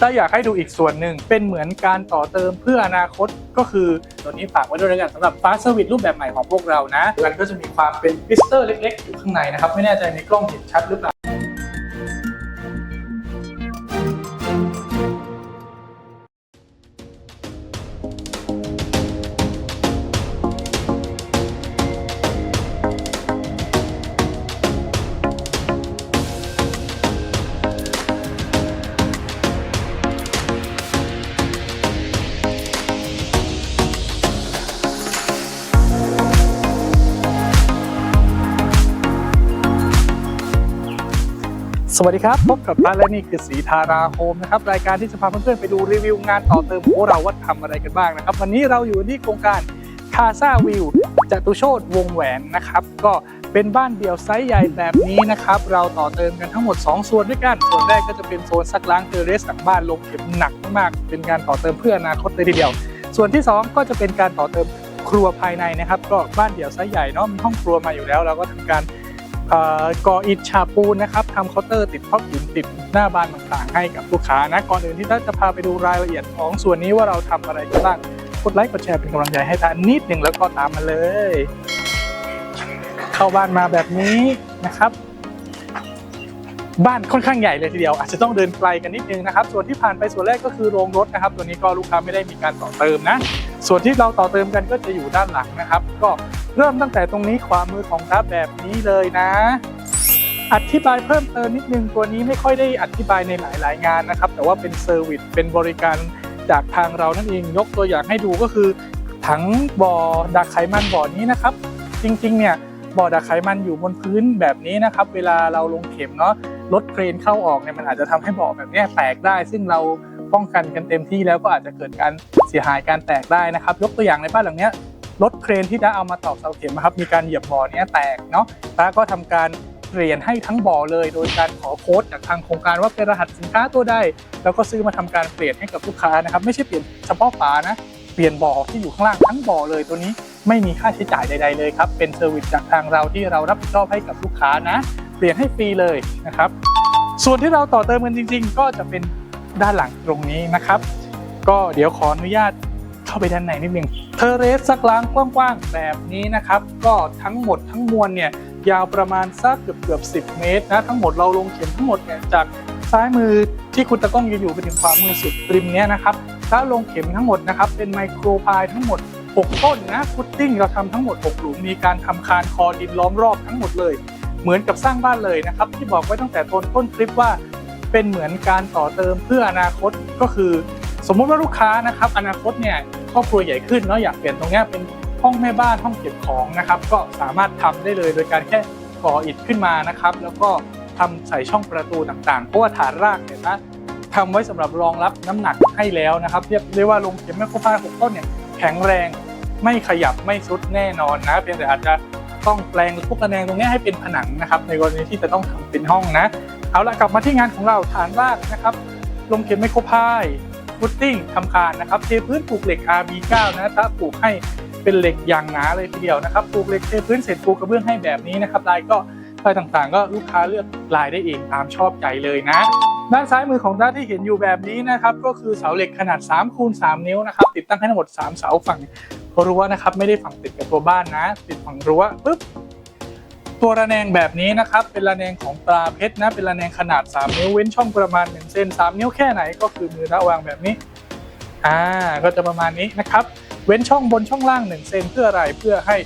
ถ้าอยากให้ดูอีกส่วนหนึ่งเป็นเหมือนการต่อเติมเพื่ออนาคตก็คือตัวนี้ฝากไว้ด้วยแล้วกันสำหรับฟาสเซอร์วิสรูปแบบใหม่ของพวกเรานะมันก็จะมีความเป็นพิสเตอร์เล็กๆอยู่ข้างในนะครับ ไม่แน่ใจในกล้องเห็นชัดหรือเปล่า สวัสดีครับ พบกับบ้าและนี่คือสีทาราโฮมนะครับ รายการที่จะพาเพื่อนๆไปดูรีวิวงานต่อเติมของเราว่าทำอะไรกันบ้างนะครับ วันนี้เราอยู่ที่โครงการคาซาวิวจตุโชตวงแหวนนะครับ ก็เป็นบ้านเดี่ยวไซส์ใหญ่แบบนี้นะครับ เราต่อเติมกันทั้งหมด 2 ส่วนด้วยกันส่วนแรกก็จะเป็นโซนซักล้างเทเรสหลังบ้านลงเข็มหนักมากๆเป็นการต่อเติมเพื่ออนาคตเลยทีเดียว ส่วนที่ 2 ก็จะเป็นการต่อเติมครัวภายในนะครับ ก็บ้านเดี่ยวไซส์ใหญ่เนาะมีห้องครัวมาอยู่แล้ว เราก็ทำการ ก่ออิฐฉาบปูนนะครับทำเคาน์เตอร์ติดท็อปหินติดหน้าบานต่างๆให้กับลูกค้านะก่อนอื่นที่ท่านจะพาไปดูรายละเอียดของส่วนนี้ว่าเราทำอะไรกันบ้างกดไลค์กดแชร์เป็นกำลังใจให้ท่านนิดหนึ่งแล้วก็ตามมาเลย เข้าบ้านมาแบบนี้นะครับ บ้านค่อนข้างใหญ่เลยทีเดียว อาจจะต้องเดินไกลกันนิดนึงนะครับ ส่วนที่ผ่านไปส่วนแรกก็คือโรงรถนะครับ ตัวนี้ก็ลูกค้าไม่ได้มีการต่อเติมนะ ส่วนที่เราต่อเติมกันก็จะอยู่ด้านหลังนะครับ ก็เริ่มตั้งแต่ตรงนี้ขวามือของทับแบบนี้เลยนะ อธิบายเพิ่มเติมนิดนึงตัวนี้ไม่ค่อยได้อธิบายในหลายๆงานนะครับ แต่ว่าเป็นเซอร์วิสเป็นบริการจากทางเรานั่นเองยกตัวอย่างให้ดูก็คือถังบ่อดักไขมันบ่อนี้นะครับ จริงๆเนี่ยบ่อดักไขมันอยู่บนพื้นแบบนี้นะครับ เวลาเราลงเข็มเนาะรถเครนเข้าออกเนี่ยมันอาจจะทำให้บ่อแบบนี้แตกได้ ซึ่งเรา ป้องกันกันเต็มที่แล้วก็อาจจะเกิดการเสียหายการแตกได้นะครับ ยกตัวอย่างในบ้านหลังนี้รถเครนที่ได้เอามาตอกเสาเข็มนะครับมีการเหยียบบ่อเนี้ยแตกเนาะตาก็ทำการเปลี่ยนให้ทั้งบ่อเลย โดยการขอโค้ดจากทางโครงการว่าเป็นรหัสสินค้าตัวใดแล้วก็ซื้อมาทำการเปลี่ยนให้กับลูกค้านะครับไม่ใช่เปลี่ยนเฉพาะฝานะเปลี่ยนบ่อที่อยู่ข้างล่างทั้งบ่อเลยตัวนี้ไม่มีค่าใช้จ่ายใด ๆ เลยครับ เป็นเซอร์วิสจากทางเราที่เรารับผิดชอบให้กับลูกค้านะ เปลี่ยนให้ฟรีเลยนะครับ ส่วนที่เราต่อเติมกันจริง ๆ ก็จะเป็น ด้านหลังตรงนี้นะครับ ก็เดี๋ยวขออนุญาตเข้าไปด้านในนิดนึงเทเรสซักล้างกว้างๆแบบนี้นะครับ ก็ทั้งหมดทั้งมวลเนี่ยยาวประมาณสักเกือบเกือบ10 เมตรนะทั้งหมดเราลงเข็มทั้งหมดเนี่ยจากซ้ายมือที่คุณตะก้องยืนอยู่ไปถึงขวามือสุดริมเนี้ยนะครับถ้าลงเข็มทั้งหมดนะครับเป็นไมโครพายทั้งหมด 6 ต้นนะฟุตติ้งเราทำทั้งหมด 6 หลุมมีการทำคานคอดินล้อมรอบทั้งหมดเลย เหมือนกับสร้างบ้านเลยนะครับ ที่บอกไว้ตั้งแต่ต้นต้นคลิปว่า เป็นเหมือนการต่อเติมเพื่ออนาคตก็คือ สมมุติว่าลูกค้านะครับ อนาคตเนี่ยครอบครัวใหญ่ขึ้นเนาะอยากเปลี่ยนตรงนี้เป็นห้องแม่บ้านห้องเก็บของนะครับ ก็สามารถทำได้เลยโดยการแค่ก่ออิฐขึ้นมานะครับ แล้วก็ทำใส่ช่องประตูต่างๆเพราะว่าฐานรากเนี่ยนะทำไว้สำหรับรองรับน้ำหนักให้แล้วนะครับเรียกได้ว่าลงเข็มแมคโครพาหกต้นเนี่ยแข็งแรงไม่ขยับไม่ซุดแน่นอนนะเพียงแต่อาจจะต้องแปลงพวกระแนงตรงนี้ให้เป็นผนังนะครับในกรณีที่จะต้องทำเป็นห้องนะ เอาละกลับมาที่งานของเราฐานรากนะครับ ลงเข็มไมโครพายฟุตติ้งทำคานนะครับเทพื้นปลูกเหล็ก RB9 นะถ้าปลูกให้เป็นเหล็กอย่างหนาเลยทีเดียวนะครับปลูกเหล็กเทพื้นเสร็จปลูกกระเบื้องให้แบบนี้นะครับลายก็ลายต่างๆ ก็ลูกค้าเลือกลายได้เองตามชอบใจเลยนะ ด้านซ้ายมือของด้านที่เห็นอยู่แบบนี้นะครับก็คือเสาเหล็กขนาด3คูณ3นิ้วนะครับติดตั้งให้ทั้งหมด 3 เสาฝั่งรั้วนะครับไม่ได้ฝั่งติดกับตัวบ้านนะ ติดฝั่งรั้วปุ๊บ ตัวระแนงแบบนี้นะครับ เป็นระแนงของปลาเพชรนะ เป็นระแนงขนาด 3 นิ้วเว้นช่องประมาณ 1 เซน3 นิ้วแค่ไหนก็คือมือระวางแบบนี้ อ่า ก็จะประมาณนี้นะครับ เว้นช่องบนช่องล่าง 1 เซนเพื่ออะไร เพื่อให้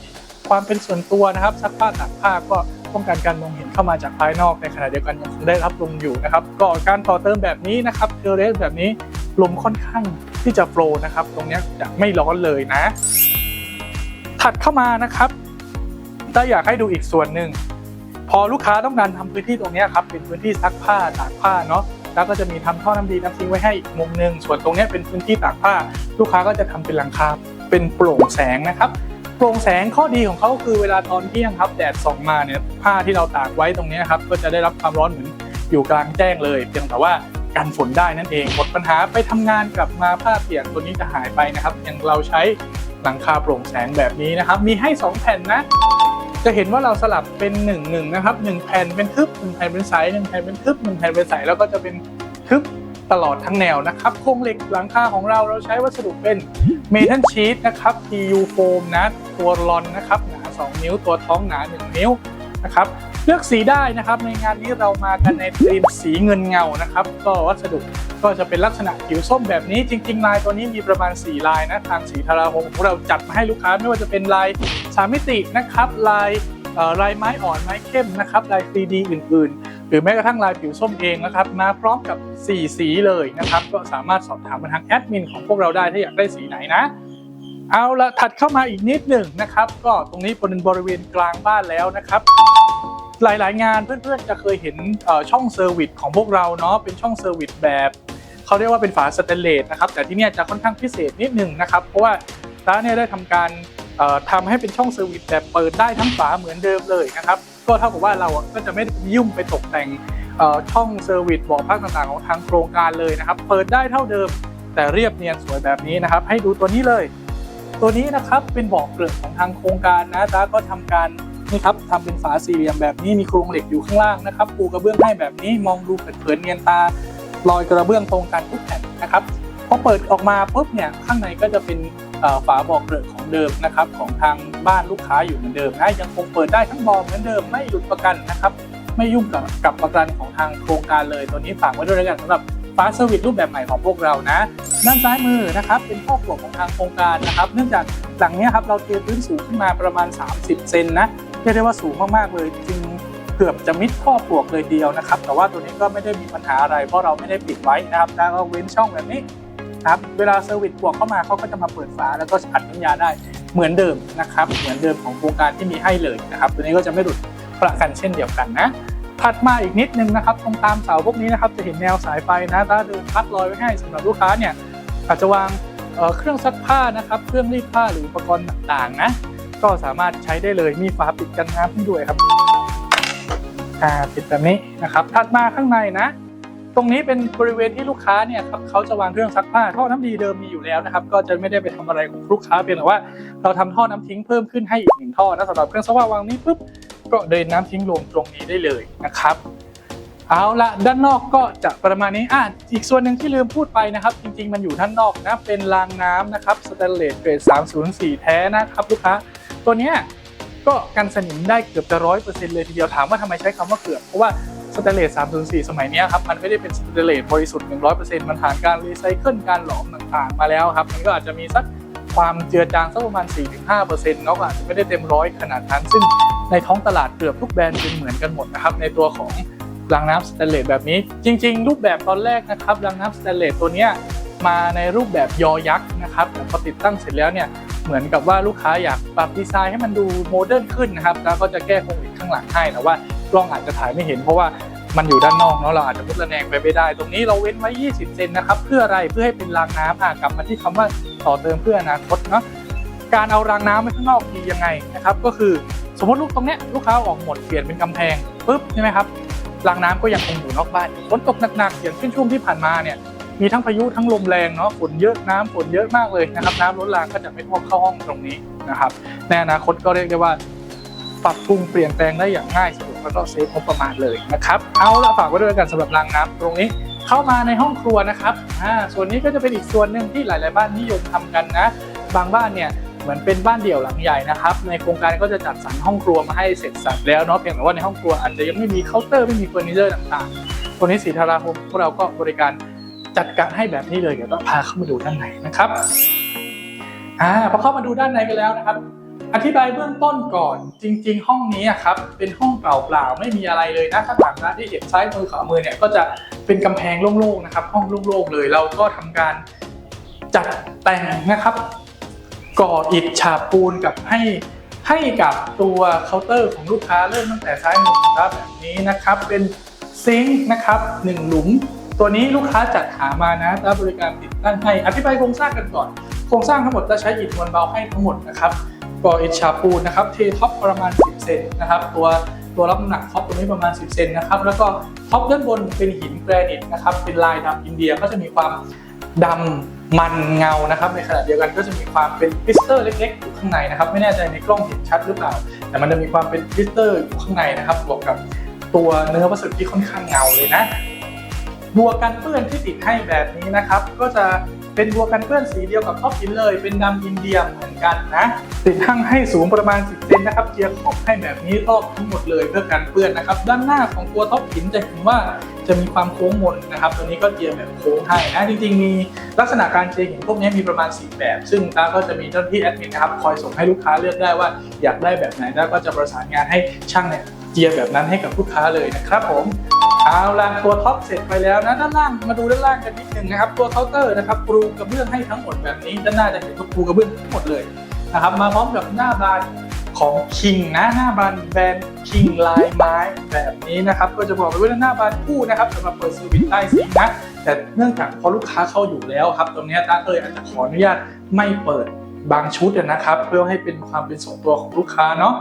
ความเป็นส่วนตัวนะครับซักผ้าตากผ้าก็ป้องกันการมองเห็นเข้ามาจากภายนอกในขณะเดียวกันยังคงได้รับลมอยู่นะครับ ก็การต่อเติมแบบนี้นะครับเทเรสแบบนี้ลมค่อนข้างที่จะโฟล์นะครับ ตรงนี้จะไม่ร้อนเลยนะ ถัดเข้ามานะครับ ถ้าอยากให้ดูอีกส่วนหนึ่งพอลูกค้าต้องการทำพื้นที่ตรงนี้ครับเป็นพื้นที่ซักผ้าตากผ้าเนาะแล้วก็จะมีทำท่อน้ำดีน้ำทิ้งไว้ให้อีกมุมหนึ่งส่วนตรงนี้เป็นพื้นที่ตากผ้า ลูกค้าก็จะทำเป็นหลังคาเป็นโปร่งแสงนะครับโปร่งแสงข้อดีของเขาคือเวลาตอนเที่ยงครับแดดส่องมาเนี่ยผ้าที่เราตากไว้ตรงนี้ครับก็จะได้รับความร้อนเหมือนอยู่กลางแจ้งเลย เพียงแต่ว่ากันฝนได้นั่นเองหมดปัญหาไปทำงานกลับมาผ้าเปียกตัวนี้จะหายไปนะครับอย่างเราใช้หลังคาโปร่งแสงแบบนี้นะครับ มีให้สองแผ่นนะ จะเห็นว่าเราสลับเป็น1นงนะครับหนึ่งแผ่นเป็นทึบหนึ่งแผ่นเป็นใสหนึ่งแผ่นเป็นทึบหนึ่งแผ่นเป็นใสแล้วก็จะเป็นทึบตลอดทั้งแนวนะครับโครงเหล็กหลังคาของเราเราใช้วัสดุเป็นเมทัลชีตนะครับ PU foam นะตัวรอนนะครับหนา2 นิ้วตัวท้องหนา 1 นิ้วนะครับ เลือกสีได้นะครับ ในงานนี้เรามากันในธีมสีเงินเงานะครับ ก็วัสดุก็จะเป็นลักษณะผิวส้มแบบนี้ จริง ๆ ลายตัวนี้มีประมาณ 4 ลายนะทางสีทาราโฮมของเราจัดมาให้ลูกค้าไม่ว่าจะเป็นลายสามมิตินะครับ ลายลายไม้อ่อนไม้เข้มนะครับลาย 3D อื่น ๆ หรือแม้กระทั่งลายผิวส้มเองนะครับ มาพร้อมกับ 4 สีเลยนะครับ ก็สามารถสอบถามมาทางแอดมินของพวกเราได้ถ้าอยากได้สีไหนนะเอาละถัดเข้ามาอีกนิดหนึ่งนะครับ ก็ตรงนี้เป็นบริเวณกลางบ้านแล้วนะครับ หลายๆ งานเพื่อนๆจะเคยเห็นช่องเซอร์วิสของพวกเราเนาะเป็นช่องเซอร์วิสแบบเขาเรียกว่าเป็นฝาสแตนเลสนะครับแต่ที่นี่จะค่อนข้างพิเศษนิดหนึ่งนะครับเพราะว่าร้านเนี่ยได้ทำการเอ่อทำให้เป็นช่องเซอร์วิสแบบเปิดได้ทั้งฝาเหมือนเดิมเลยนะครับก็เท่ากับว่าเราอะก็จะไม่ยุ่งไปตกแต่งช่องเซอร์วิสบอกภาคต่างๆของทางโครงการเลยนะครับ เปิดได้เท่าเดิม แต่เรียบเนียนสวยแบบนี้นะครับ ให้ดูตัวนี้เลย ตัวนี้นะครับเป็นบอกเกลือของทางโครงการนะจ้าก็ทำการ นี่ครับทำเป็นฝาสี่เหลี่ยมแบบนี้มีโครงเหล็กอยู่ข้างล่างนะครับปูกระเบื้องให้แบบนี้มองดูเผินๆเนียนตา รอยกระเบื้องตรงกันทุกแผ่นนะครับพอเปิดออกมาปุ๊บเนี่ยข้างในก็จะเป็นฝาบอกเกลือของเดิมนะครับของทางบ้านลูกค้าอยู่เหมือนเดิมนะยังคงเปิดได้ทั้งบอเหมือนเดิมไม่หลุดประกันนะครับไม่ยุ่งกับกับประกันของทางโครงการเลยตัวนี้ฝากไว้ด้วยแล้วกันสำหรับฟ้าเซอร์วิสรูปแบบใหม่ของพวกเรานะ ด้านซ้ายมือนะครับเป็นข้อปลวกของทางโครงการนะครับ เนื่องจากหลังนี้ครับเราเทพื้นสูงขึ้นมาประมาณ 30 เซนนะ เรียกได้ว่าสูงมากๆเลยจึงเกือบจะมิดข้อปลวกเลยเดียวนะครับ แต่ว่าตัวนี้ก็ไม่ได้มีปัญหาอะไร เพราะเราไม่ได้ปิดไว้นะครับแล้วก็เว้นช่องแบบนี้ครับเวลาเซอร์วิสปลวกเข้ามาเขาก็จะมาเปิดฝาแล้วก็อัดน้ำยาได้เหมือนเดิมนะครับ เหมือนเดิมของโครงการที่มีให้เลยนะครับ ตัวนี้ก็จะไม่หลุดประกันเช่นเดียวกันนะถัดมาอีกนิดนึงนะครับ ตรงตามเสาพวกนี้นะครับจะเห็นแนวสายไฟนะถ้าเดินพัดลอยไว้ให้สำหรับลูกค้าเนี่ยอาจจะวางเอ่อเครื่องซักผ้านะครับ เครื่องรีดผ้าหรืออุปกรณ์ต่างๆนะ ก็สามารถใช้ได้เลยมีฝาปิดกันน้ำให้ด้วยครับอ่าปิดแบบนี้นะครับถัดมาข้างในนะ ตรงนี้เป็นบริเวณที่ลูกค้าเนี่ยครับเขาจะวางเครื่องซักผ้าท่อน้ำดีเดิมมีอยู่แล้วนะครับ ก็จะไม่ได้ไปทำอะไรของลูกค้าเพียงแต่ว่า เราทำท่อน้ำทิ้งเพิ่มขึ้นให้อีกหนึ่งท่อนะสำหรับเครื่องซักผ้าวางนี้ปุ๊บก็เดินน้ำทิ้งลงตรงนี้ได้เลยนะครับเอาละด้านนอกก็จะประมาณนี้อะอีกส่วนหนึ่งที่ลืมพูดไปนะครับ จริง ๆ มันอยู่ด้านนอกนะเป็นรางน้ำนะครับสแตนเลสเกรด304 แท้นะครับลูกค้า ตัวเนี้ยก็กันสนิมได้เกือบจะร้อยเปอร์เซ็นต์เลยทีเดียวถามว่าทำไมใช้คำว่าเกือบ เพราะว่าสแตนเลส304 สมัยนี้ครับ มันไม่ได้เป็นสแตนเลสบริสุทธิ์ 100%มันผ่านการรีไซเคิลการหลอมต่างๆ มาแล้วครับ มันก็อาจจะมีสักความเจือจางสักประมาณ 4-5%เนาะก็อาจจะไม่ได้เต็มร้อยขนาดนั้น ซึ่งในท้องตลาดเกือบทุกแบรนด์เป็นเหมือนกันหมดนะครับ ในตัวของรางน้ำสแตนเลสแบบนี้ จริง ๆ รูปแบบตอนแรกนะครับรางน้ำสแตนเลสตัวเนี้ย มาในรูปแบบยอยักษ์นะครับแต่พอติดตั้งเสร็จแล้วเนี่ยเหมือนกับว่าลูกค้าอยากปรับดีไซน์ให้มันดูโมเดิร์นขึ้นนะครับแล้วก็จะแก้โครงเหล็กข้างหลังให้แต่ว่ากล้องอาจจะถ่ายไม่เห็นเพราะว่ามันอยู่ด้านนอกเนาะเราอาจจะมุดระแนงไปไม่ได้ ตรงนี้เราเว้นไว้ 20 เซนนะครับเพื่ออะไรเพื่อให้เป็นรางน้ำอะกลับมาที่คำว่าต่อเติมเพื่ออนาคตเนาะการเอารางน้ำไว้ข้างนอกดียังไงนะครับก็คือสมมติลูกตรงเนี้ยลูกค้าออกหมดเปลี่ยนเป็นกำแพงปุ๊บใช่ไหมครับรางน้ำก็ยังคงอยู่นอกบ้านฝนตกหนักๆอย่างเช่นช่วงที่ผ่านมาเนี่ย มีทั้งพายุทั้งลมแรงเนาะฝนเยอะน้ำฝนเยอะมากเลยนะครับ น้ำล้นรางก็จะไม่ท่วมเข้าห้องตรงนี้นะครับในอนาคตก็เรียกได้ว่าปรับปรุงเปลี่ยนแปลงได้อย่างง่ายสะดวกแล้วก็เซฟงบประมาณเลยนะครับ เอาละฝากไว้ด้วยกันสำหรับรางน้ำตรงนี้เข้ามาในห้องครัวนะครับอ่าส่วนนี้ก็จะเป็นอีกส่วนหนึ่งที่หลาย ๆ บ้านนิยมทำกันนะ บางบ้านเนี่ยเหมือนเป็นบ้านเดี่ยวหลังใหญ่นะครับ ในโครงการก็จะจัดสรรห้องครัวมาให้เสร็จสับแล้วเนาะเพียงแต่ว่าในห้องครัวอาจจะยังไม่มีเคาน์เตอร์ไม่มีเฟอร์นิเจอร์ต่างๆตัวนี้สีทาราโฮมพวกเราก็บริการ จัดการให้แบบนี้เลยเดี๋ยวต้องพาเข้ามาดูด้านในนะครับอ่าพอเข้ามาดูด้านในกันแล้วนะครับ อธิบายเบื้องต้นก่อนจริง ๆ ห้องนี้อะครับเป็นห้องเปล่าๆไม่มีอะไรเลยนะข้างหลังนะที่เห็นซ้ายมือขวามือเนี่ยก็จะเป็นกำแพงโล่งๆนะครับ ห้องโล่งๆเลยเราก็ทำการจัดแต่งนะครับก่ออิฐฉาบปูนกับให้ให้กับตัวเคาน์เตอร์ของลูกค้าเริ่มตั้งแต่ซ้ายมือครับแบบนี้นะครับเป็นซิงค์นะครับหนึ่งหลุม ตัวนี้ลูกค้าจัดหามานะแล้วบริการติดตั้งให้ อธิบายโครงสร้างกันก่อน โครงสร้างทั้งหมดจะใช้อิฐมวลเบาให้ทั้งหมดนะครับก่ออิฐฉาบปูนนะครับ เทท็อปประมาณ 10 เซนนะครับ ตัวตัวรับน้ำหนักท็อปตรงนี้ประมาณ 10 เซนนะครับ แล้วก็ท็อปด้านบนเป็นหินแกรนิตนะครับ เป็นลายดำอินเดียก็จะมีความดำมันเงานะครับ ในขณะเดียวกันก็จะมีความเป็นคริสเตอร์เล็กๆอยู่ข้างในนะครับ ไม่แน่ใจในกล้องเห็นชัดหรือเปล่า แต่มันจะมีความเป็นคริสเตอร์อยู่ข้างในนะครับ บวกกับตัวเนื้อวัสดุที่ค่อนข้างเงาเลยนะ บัวกันเปื้อนที่ติดให้แบบนี้นะครับ ก็จะเป็นบัวกันเปื้อนสีเดียวกับท็อปอินเลย เป็นดำอินเดียเหมือนกันนะ ติดทั้งให้สูงประมาณ 10เซนนะครับเจียร์ขอบให้แบบนี้รอบทั้งหมดเลยเพื่อกันเปื้อนนะครับ ด้านหน้าของตัวท็อปอินจะเห็นว่าจะมีความโค้งมนนะครับ ตัวนี้ก็เจียร์แบบโค้งให้นะ จริง ๆ มีลักษณะการเจียร์หินพวกนี้มีประมาณ4แบบ ซึ่งตาก็จะมีเจ้าหน้าที่แอดมินนะครับคอยส่งให้ลูกค้าเลือกได้ว่าอยากได้แบบไหนแล้วก็จะประสานงานให้ช่างเนี่ย เจียร์แบบนั้นให้กับลูกค้าเลยนะครับผมเอาล่ะตัวท็อปเสร็จไปแล้วนะด้านล่างมาดูด้านล่างกันนิดหนึ่งนะครับ ตัวเคาน์เตอร์นะครับปูกระเบื้องให้ทั้งหมดแบบนี้ด้านหน้าจะเห็นว่าปูกระเบื้องทั้งหมดเลยนะครับมาพร้อมกับหน้าบานของคิงนะหน้าบานแบรนด์คิงลายไม้แบบนี้นะครับก็จะบอกไว้ว่าหน้าบานคู่นะครับสำหรับเปิดสวิตช์ใต้สีนะแต่เนื่องจากพอลูกค้าเข้าอยู่แล้วครับตรงนี้ตาเลยอาจจะขออนุญาตไม่เปิดบางชุดนะครับ เพื่อให้เป็นความเป็นส่วนตัวของลูกค้าเนาะ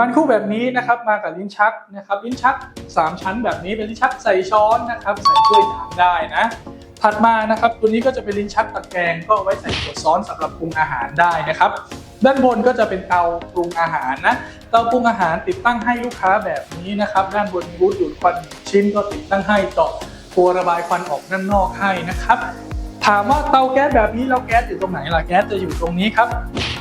บานคู่แบบนี้นะครับมากับลิ้นชักนะครับลิ้นชัก 3 ชั้นแบบนี้เป็นลิ้นชักใส่ช้อนนะครับใส่ถ้วยชามได้นะ ถัดมานะครับตัวนี้ก็จะเป็นลิ้นชักตะแกรงก็เอาไว้ใส่ขวดซ้อนสำหรับปรุงอาหารได้นะครับ ด้านบนก็จะเป็นเตาปรุงอาหารนะเตาปรุงอาหารติดตั้งให้ลูกค้าแบบนี้นะครับ ด้านบนมีบูธดูดควันหนึ่งชิ้นก็ติดตั้งให้ต่อตัวระบายควันออกด้านนอกให้นะครับถามว่าเตาแก๊สแบบนี้เราแก๊สอยู่ตรงไหนล่ะแก๊สจะอยู่ตรงนี้ครับ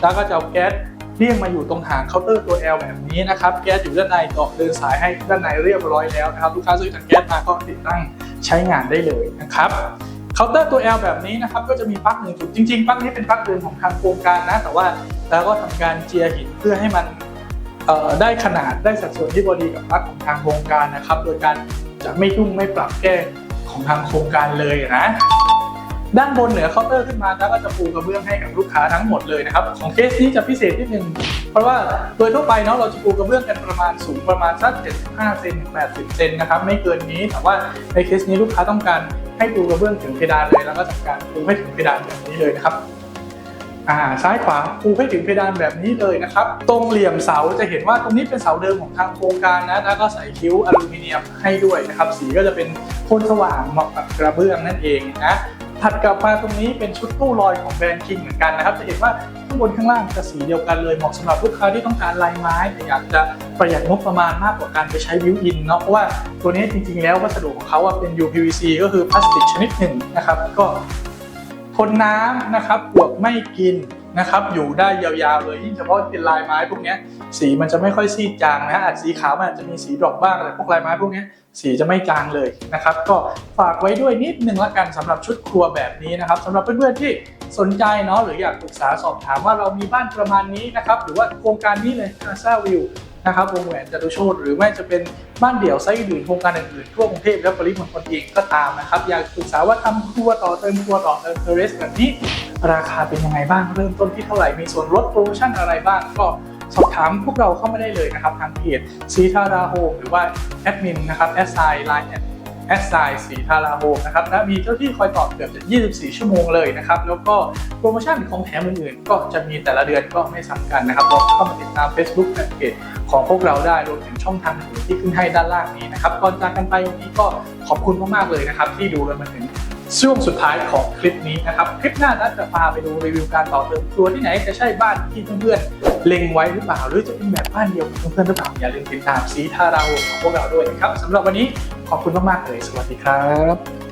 แล้วก็จะเอาแก๊ส เลี่ยงมาอยู่ตรงหางเคาน์เตอร์ตัว L แบบนี้นะครับ แก๊สอยู่ด้านในต่อเดินสายให้ด้านในเรียบร้อยแล้วนะครับ ลูกค้าซื้อถังแก๊สมาก็ติดตั้งใช้งานได้เลยนะครับเคาน์เตอร์ตัว L แบบนี้นะครับก็จะมีปลั๊กหนึ่งจุดจริงๆปลั๊กนี้เป็นปลั๊กเดิมของทางโครงการนะ แต่ว่าแล้วก็ทำการเจียหินเพื่อให้มันได้ขนาดได้สัดส่วนที่พอดีกับปลั๊กของทางโครงการนะครับ โดยการจะไม่ยุ่งไม่ปรับแก้ของทางโครงการเลยนะ ด้านบนเหนือเคาน์เตอร์ขึ้นมาแล้วก็จะปูกระเบื้องให้กับลูกค้าทั้งหมดเลยนะครับของเคสนี้จะพิเศษนิดนึงเพราะว่าโดยทั่วไปเนาะเราจะปูกระเบื้องกันประมาณสูงประมาณสัก 75 เซน80 เซนนะครับไม่เกินนี้แต่ว่าในเคสนี้ลูกค้าต้องการให้ปูกระเบื้องถึงเพดานเลยแล้วก็ทำการปูให้ถึงเพดานแบบนี้เลยนะครับอ่าซ้ายขวาปูให้ถึงเพดานแบบนี้เลยนะครับ ตรงเหลี่ยมเสาจะเห็นว่าตรงนี้เป็นเสาเดิมของทางโครงการนะแล้วก็ใส่คิ้วอลูมิเนียมให้ด้วยนะครับ สีก็จะเป็นโทนสว่างเหมาะกับกระเบื้องนั่นเองนะ ถัดกลับมาตรงนี้เป็นชุดตู้ลอยของแบรนด์คิงเหมือนกันนะครับ จะเห็นว่าข้างบนข้างล่างจะสีเดียวกันเลยเหมาะสำหรับลูกค้าที่ต้องการลายไม้แต่อยากจะประหยัดงบประมาณมากกว่าการไปใช้บิวอินเนาะเพราะว่าตัวนี้จริงๆ แล้ววัสดุของเขาเป็น UPVC ก็คือพลาสติกชนิดหนึ่งนะครับ ก็ทนน้ำนะครับปวกไม่กิน นะครับ อยู่ได้ยาวๆเลยยิ่งเฉพาะเป็นลายไม้พวกนี้สีมันจะไม่ค่อยซีดจางนะอาจสีขาวมันอาจจะมีสีดรอปบ้างแต่พวกลายไม้พวกนี้สีจะไม่จางเลยนะครับ ก็ฝากไว้ด้วยนิดนึงละกันสำหรับชุดครัวแบบนี้นะครับสำหรับเพื่อนๆที่สนใจเนาะหรืออยากปรึกษาสอบถามว่าเรามีบ้านประมาณนี้นะครับหรือว่าโครงการนี้เลยคาซาวิว นะครับวงแหวนจตุโชตหรือไม่จะเป็นบ้านเดี่ยวไซต์อื่นโครงการอื่นๆทั่วกรุงเทพและปริมณฑลเองก็ตามนะครับ อยากปรึกษาว่าทำครัวต่อเติมครัวต่อเติมเทเรสแบบนี้ราคาเป็นยังไงบ้างเริ่มต้นที่เท่าไหร่มีส่วนลดโปรโมชั่นอะไรบ้างก็สอบถามพวกเราเข้ามาได้เลยนะครับ ทางเพจสีทาราโฮมหรือว่าแอดมินนะครับแอดไซน์ไลน์แอดไซน์สีทาราโฮมนะครับและมีเจ้าที่คอยตอบเกือบจะ 24 ชั่วโมงเลยนะครับ แล้วก็โปรโมชั่นของแถมอื่นๆ ก็จะมีแต่ละเดือนก็ไม่ซ้ำกันนะครับลองเข้ามาติดตาม Facebook แฟนเพจ ของพวกเราได้รวมถึงช่องทางอื่นที่ขึ้นให้ด้านล่างนี้นะครับก่อนจากกันไปวันนี้ก็ขอบคุณมากๆเลยนะครับที่ดูกันมาถึงช่วงสุดท้ายของคลิปนี้นะครับคลิปหน้านัดจะพาไปดูรีวิวการต่อเติมครัวที่ไหนจะใช่บ้านที่เพื่อนๆเล็งไว้หรือเปล่า หรือจะเป็นแบบบ้านเดียวกับเพื่อนๆหรือเปล่าอย่าลืมติดตามสีทาราของพวกเราด้วยนะครับสำหรับวันนี้ขอบคุณมากๆเลย สวัสดีครับ